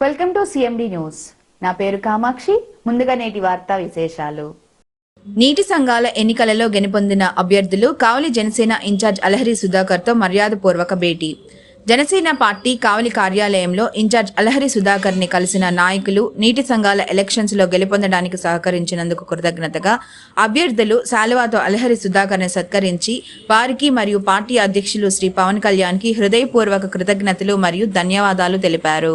Welcome to CMD news నా పేరు కామాక్షి. ముందుగా నేటి వార్తా విశేషాలు. నీటి సంఘాల ఎన్నికలలో గెలుపొందిన అభ్యర్థులు కావలి జనసేన ఇన్ఛార్జ్ అలహరి సుధాకర్తో మర్యాదపూర్వక భేటీ. జనసేన పార్టీ కావలి కార్యాలయంలో ఇన్ఛార్జ్ అలహరి సుధాకర్ని కలిసిన నాయకులు నీటి సంఘాల ఎలక్షన్స్లో గెలుపొందడానికి సహకరించినందుకు కృతజ్ఞతగా అభ్యర్థులు శాలువాతో అలహరి సుధాకర్ని సత్కరించి వారికి మరియు పార్టీ అధ్యక్షులు శ్రీ పవన్ కళ్యాణ్కి హృదయపూర్వక కృతజ్ఞతలు మరియు ధన్యవాదాలు తెలిపారు.